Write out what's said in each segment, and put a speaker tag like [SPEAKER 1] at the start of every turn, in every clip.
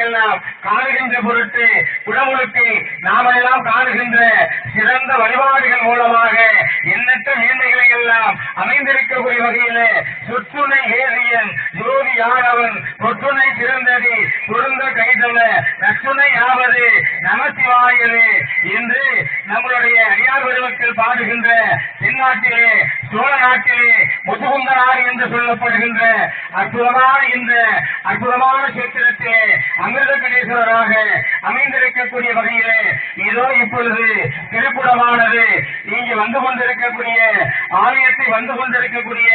[SPEAKER 1] எல்லாம் காணுகின்ற பொருட்டு குடமுழுக்கு நாமெல்லாம் காணுகின்ற சிறந்த வழிபாடுகள் மூலமாக எண்ணற்ற மேன்மைகளை எல்லாம் அமைந்திருக்கக்கூடிய வகையிலே சொற்றுணை ஏரியன் ஜோதி யானவன் பொற்றுணை சிறந்தது பொருந்த கைதல நற்றுணை ஆவது நமசிவாயது என்று நம்மளுடைய அடியார் பெருமக்கள் பாடுகின்ற தென்னாட்டிலே சோழ நாட்டிலே முதுகுந்தனார் என்று சொல்லப்படுகின்ற அற்புதமான இந்த அற்புதமான சேத்திரத்திலே அமிர்த கணேஸ்வரராக அமைந்திருக்கக்கூடிய வகையிலே இதோ இப்பொழுது திருப்புடமானது இங்கு வந்து கொண்டிருக்கக்கூடிய ஆலயத்தை வந்து கொண்டிருக்கக்கூடிய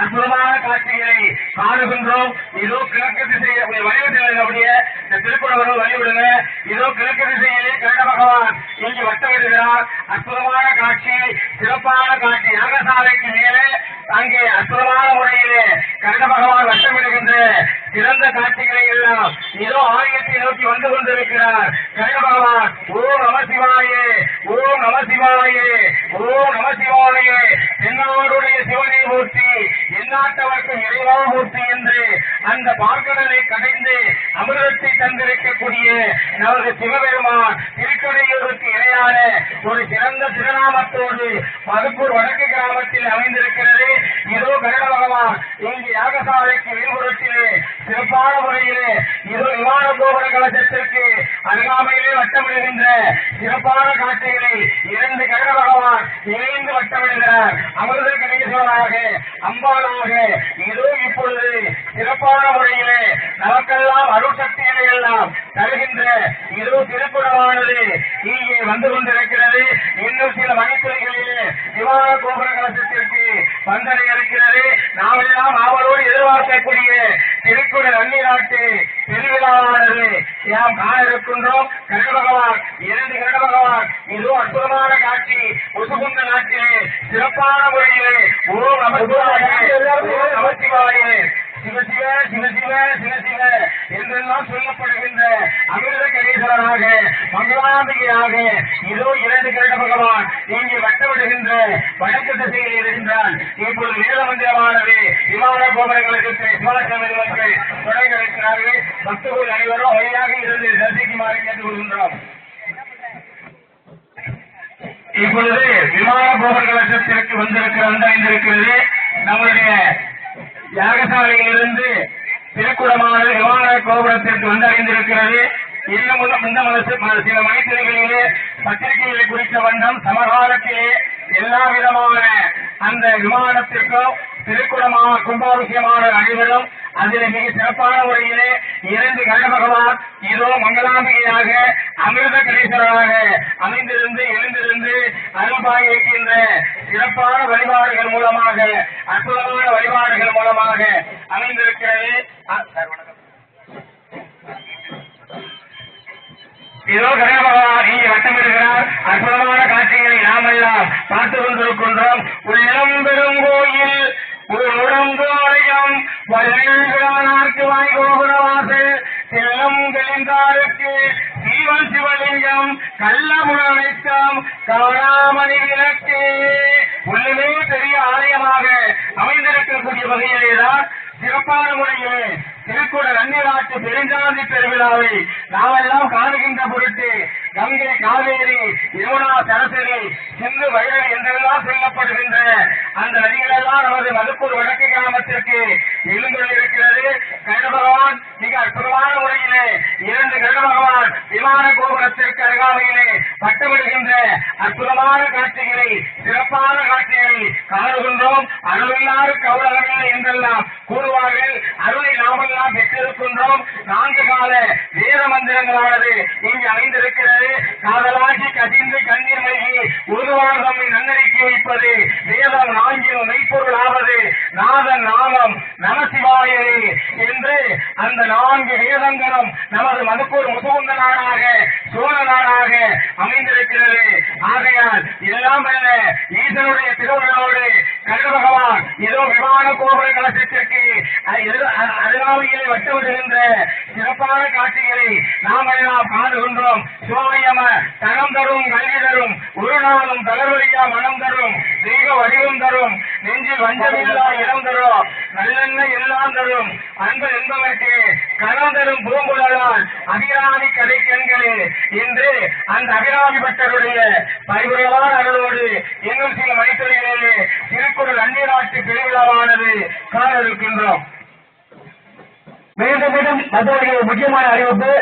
[SPEAKER 1] அற்புதமான காட்சிகளை காணுகின்றோம். இதோ கிழக்கு திசையை வழிவிட்டு அப்படியே இந்த திருக்குறவர்கள் வழிவிடுங்க. இதோ கிழக்கு திசையிலே கருட பகவான் இங்கு வட்டமிடுகிறார். அற்புதமான காட்சி சிறப்பான கொண்டிருக்கிறார் கருட பகவான் ஓம் நம சிவாயே ஓம் நம சிவாயே ஓம் நம சிவாயே. தென்னாடுடைய சிவனை மூர்த்தி எந்நாட்டவர்க்கு இறைவா மூர்த்தி என்று அந்த பார்க்கடலை கடைந்து அமிர்தத்தை தந்திருக்கக்கூடிய நமது சிவபெருமான் திருக்கடையூருக்கு இணையான ஒரு சிறந்த திருநாமத்தோடு மதுப்பூர் வடக்கு கிராமத்தில் அமைந்திருக்கிறது. இதோ கருட பகவான் இங்கு யாகசாலைக்கு வெளிப்புறத்திலே சிறப்பான முறையிலே இதோ விமான கோபுர கலசத்திற்கு அருகாமையிலே வட்டமிடுகின்ற சிறப்பான காட்சிகளை இரண்டு கருட பகவான் இணைந்து வட்டமிடுகிறார். அமிர்த கணேஸ்வரராக அம்பாளாக இதோ இப்பொழுது சிறப்பான முறையிலே நமக்கெல்லாம் அருட்சக்திகளை எல்லாம் தருகின்ற இரு திருக்குறவானது இங்கே வந்து கொண்டிருக்கிறது. இன்னும் சில மணித்துறைகளிலே விமான கோபுர கலசத்திற்கு வந்தடை இருக்கிறது. நாமெல்லாம் ஆவலோடு எதிர்பார்க்கக்கூடிய திருக்குறள் அந்நிநாட்டு பெருவிழாவானது. நாம் காண இருக்கின்றோம். கருட பகவான் இரண்டு கருட பகவான் இதோ அற்புதமான காட்சி முசுகுந்த நாட்டிலே சிறப்பான முறையிலே ஓம் நமசிவாயே ஓம் நமசிவாயே சிவசிவ சிவசிவ சிவசிவ என்றெல்லாம் சொல்லப்படுகின்ற அமிர்த கணேஸ்வரனாக மங்களாம்பிகையாக இதோ இரண்டு கருட பகவான் இங்கே வட்டமிடுகின்ற வடக்கு திசையில் இருக்கின்றான். இப்பொழுது வேத மந்திரமானது விமான கோபுரங்களுக்கு சிவாசிரமதி மக்கள் தொடங்கி வைக்கிறார்கள். பக்தர்கள் அனைவரும் வழியாக இருந்து தரிசிக்குமாறு கேட்டுக் கொள்கின்றோம் இப்பொழுது விமான கோபுர கலசத்திற்கு வந்திருக்கிற வந்தடைந்திருக்கிறது நம்மளுடைய யாகசாலையிலிருந்து திருக்குடமானது விமான கோபுரத்திற்கு வந்தடைந்திருக்கிறது. இன்னும் இந்த மனசு சில மணித்துறைகளிலே பத்திரிகைகளை குறித்த வண்ணம் சமகாலத்திலே எல்லா விதமான அந்த விமானத்திற்கும் திருக்குடமான கும்பாபிஷேகமான அனைவரும் அதில் மிக சிறப்பான முறையிலே இரண்டு கணபகவான் இதோ மங்களாம்பிகையாக அமிர்த கணேசராக அமைந்திருந்து எழுந்திருந்து அருள்பாய் இருக்கின்ற சிறப்பான வழிபாடுகள் மூலமாக அற்புதமான வழிபாடுகள் மூலமாக அமைந்திருக்கிறது. இதோ கருட பகவான் இங்கே வட்டமிடுகிறார். அற்புதமான காட்சிகளை நாமெல்லாம் பார்த்து கொண்டிருக்கின்றோம். உள்ளம் பெருங்கோயில் கோயில் உடம்பு ஆலயம் வாய் கோபுரவாசல் செல்லம் தெளிந்தாருக்கு சீவன் சிவலிங்கம் கள்ளமுழனைத்தம் கவனாமணி விளக்கு. உள்ளமே பெரிய ஆலயமாக அமைந்திருக்கக்கூடிய வகையிலேதான் சிறப்பான முறையிலே திருக்குட நன்னிராட்டு பெருஞ்சாந்தி பெருவிழாவை நாமெல்லாம் காணுகின்ற பொருட்டு கங்கை காவேரி யமுனா சரஸ்வதி சிந்து வைரவி என்றெல்லாம் சொல்லப்படுகின்ற அந்த நதிகளெல்லாம் நமது மதுக்கூர் வடக்கு கிராமத்திற்கு எழுந்துள்ள இருக்கிறது கருட பகவான் மிக அற்புதமான முறையிலே இரண்டு கருட பகவான் விமான கோபுரத்திற்கு அருகாமையிலே பட்டமிடுகின்ற அற்புதமான காட்சிகளை சிறப்பான காட்சிகளை காணுகின்றோம். அருளில்லாறு கௌரவமில்லை என்றெல்லாம் கூறுவார்கள். அருளை நாமெல்லாம் பெற்றிருக்கின்றோம். நான்கு கால வேத மந்திரங்களானது இங்கு அமைந்திருக்கிறது. காதலாகி கசிந்து கண்ணீர் மல்கி உருவான தம்மை நன்னறிக்கி வைப்பது. வேதம் நான்கின் மெய்ப்பொருள் ஆவது நாதன் நாமம் நமசிவாயே அந்த நான்கு வேதங்களும் நமது மதுக்கூர் முசுகுந்த நாடாக சோழ நாடாக அமைந்திருக்கிறது. ஆகையால் எல்லாம் அல்ல ஈசனுடைய திருவுருளோடு கருட பகவான் இதோ விமான கோபுர கலசத்திற்கு அ- எதிர்- அ- அருகாமையிலே சிறப்பான காட்சிகளை நாம் எல்லாம் காணுகின்றோம். சோழையம தனம் தரும் கல்வி தரும் ஒரு நாளும் தளர்வழியா மனம் தரும் தெய்வ வடிவம் தரும் நெஞ்சில் வஞ்சமில்லா இடம் தரும். நல்லெண்ணெய் எல்லாம் தரும். அன்பு என்பவருக்கு கணம் தரும் பூங்குழலால் அபிராமி கதை கண்களே என்று அந்த அபிராமி பட்டருடைய பரிபுரமான அருளோடு இன்னும் சில மணித்துறைகளிலே திருக்குறள் அந்நியநாட்டு பெருவிழாவானது காண இருக்கின்றோம்.
[SPEAKER 2] மீண்டும் மீண்டும் மற்றவர்களுக்கு முக்கியமான அறிவிப்பு.